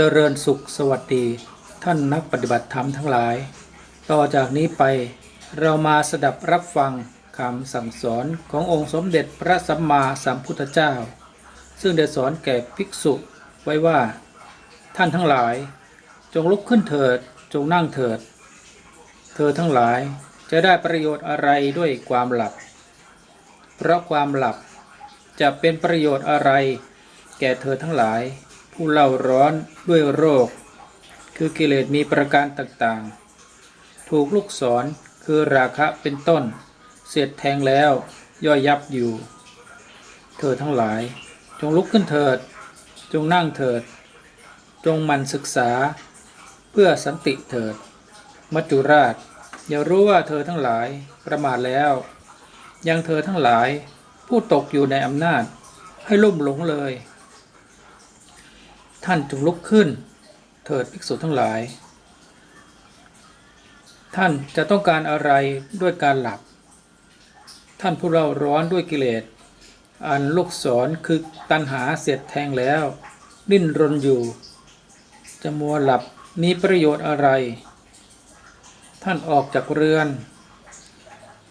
เจริญสุขสวัสดี ท่านนักปฏิบัติธรรมทั้งหลาย ต่อจากนี้ไปเรามาสดับรับฟังคำสั่งสอนขององค์สมเด็จพระสัมมาสัมพุทธเจ้า ซึ่งได้สอนแก่ภิกษุไว้ว่า ท่านทั้งหลาย จงลุกขึ้นเถิดจงนั่งเถิด เธอทั้งหลายจะได้ประโยชน์อะไรด้วยความหลับ เพราะความหลับจะเป็นประโยชน์อะไร แก่เธอทั้งหลาย ผู้เล่าร้อนด้วยโรค คือกิเลสมีประการต่างๆ ถูกลูกศรคือราคะเป็นต้น เสียดแทงแล้วย่อยยับอยู่ เธอทั้งหลาย จงลุกขึ้นเถิด จงนั่งเถิด จงมันศึกษา เพื่อสันติเถิด มัจจุราช อย่ารู้ว่าเธอทั้งหลายประมาทแล้ว ยังเธอทั้งหลายผู้ตกอยู่ในอำนาจให้ลุ่มหลงเลย ท่านจงลุกขึ้น เถิดภิกษุทั้งหลาย ท่านจะต้องการอะไรด้วยการหลับ ท่านผู้เราร้อนด้วยกิเลส อันลูกศรคือตัณหาเสียดแทงแล้ว ดิ้นรนอยู่ จะมัวหลับมีประโยชน์อะไร ท่านออกจากเรือน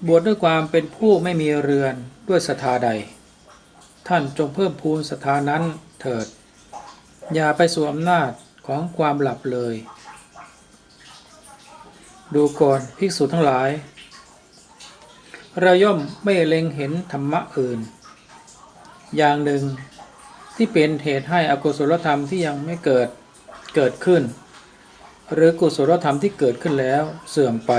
บวชดด้วยความเป็นผู้ไม่มีเรือนด้วยศรัทธาใด ท่านจงเพิ่มพูนศรัทธานั้นเถิด อย่าไปสู่อำนาจของความหลับเลย ดูก่อนภิกษุทั้งหลาย เราย่อมไม่เล็งเห็นธรรมะอื่น อย่างหนึ่งที่เป็นเหตุให้อกุศลธรรมที่ยังไม่เกิดเกิดขึ้น หรือกุศลธรรมที่เกิดขึ้นแล้วเสื่อมไป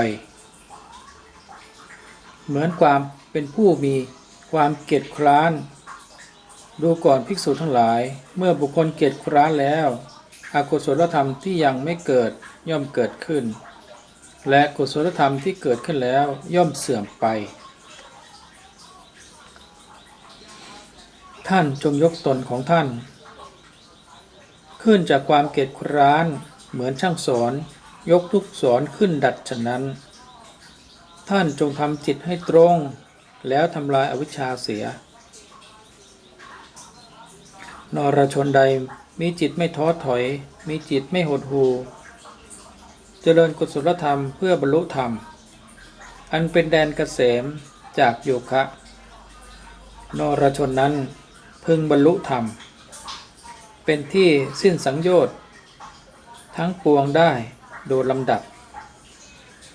เหมือนความเป็นผู้มีความเกียจคร้าน ดูก่อนภิกษุทั้งหลาย เมื่อบุคคลเกียจคร้านแล้วอกุศลธรรมที่ยังไม่เกิดย่อมเกิดขึ้น และกุศลธรรมที่เกิดขึ้นแล้วย่อมเสื่อมไป ท่านจงยกตนของท่าน ขึ้นจากความเกียจคร้านเหมือนช่างสอนยกทุกสอนขึ้นดัดฉะนั้น ท่านจงทำจิตให้ตรง แล้วทำลายอวิชชาเสีย นรชนใดมีจิตไม่ท้อถอย มีจิตไม่หดหู่เจริญกุศลธรรมเพื่อบรรลุธรรม อันเป็นแดนเกษมจากโยคะ นรชนนั้นพึงบรรลุธรรม เป็นที่สิ้นสังโยชน์ ทั้งปวงได้โดยลำดับ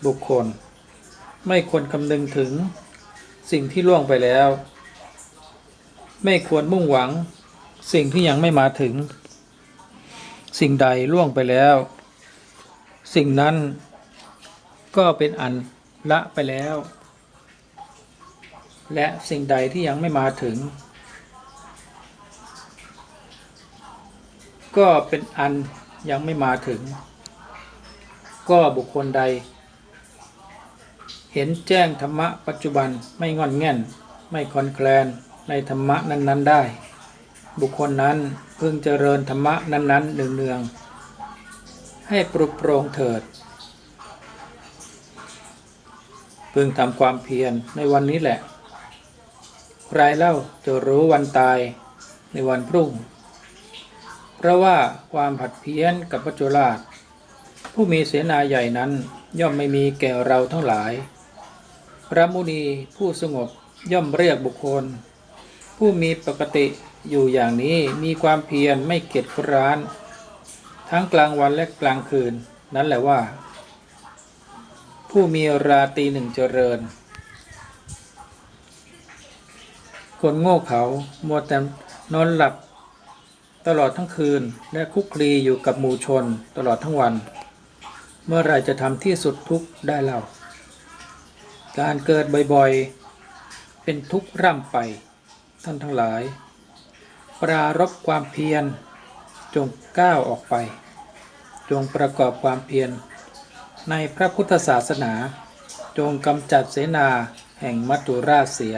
บุคคล ไม่ควรคำนึงถึงสิ่งที่ล่วงไปแล้ว ไม่ควรมุ่งหวัง สิ่งที่ยังไม่มาถึง สิ่งใดล่วงไปแล้ว สิ่งนั้นก็เป็นอันละไปแล้ว และสิ่งใดที่ยังไม่มาถึง ก็เป็นอันยังไม่มาถึง ก็บุคคลใด เห็นแจ้งธรรมะปัจจุบันไม่งอนแง่น ไม่คลอนแคลนในธรรมะนั้น ๆ ได้ บุคคลนั้นพึงเจริญธรรมะนั้นๆเนืองๆให้ปรุโปรงเถิด พึงทำความเพียรในวันนี้แหละ ใครเล่าจะรู้วันตายในวันพรุ่ง เพราะว่าความผัดเพี้ยนกับปัจจุราชผู้มีเสนาใหญ่นั้นย่อมไม่มีแก่เราทั้งหลาย พระมุนีผู้สงบย่อมเรียกบุคคล ผู้มีปกติ อยู่อย่างนี้มีความเพียรไม่เกียจคร้าน ทั้งกลางวันและกลางคืน นั่นแหละว่า ผู้มีราตีหนึ่งเจริญ คนโง่เขามัวแต่นอนหลับ ตลอดทั้งคืนและคุกคลีอยู่กับหมู่ชนตลอดทั้งวัน เมื่อไรจะทำที่สุดทุกได้เล่า การเกิดบ่อยๆ เป็นทุกข์ร่ำไปท่านทั้งหลาย ปรารบความเพียร จงก้าวออกไป จงประกอบความเพียร ในพระพุทธศาสนา จงกำจัดเสนาแห่งมัจจุราชเสีย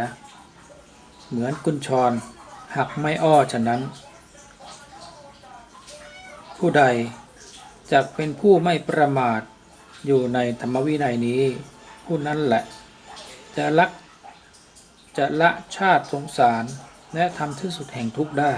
เหมือนกุญชร หักไม่อ้อฉะนั้น ผู้ใดจะเป็นผู้ไม่ประมาทอยู่ในธรรมวินัยนี้ ผู้นั้นแหละ จะลักจะละชาติสงสาร และทำที่สุดแห่งทุกข์ได้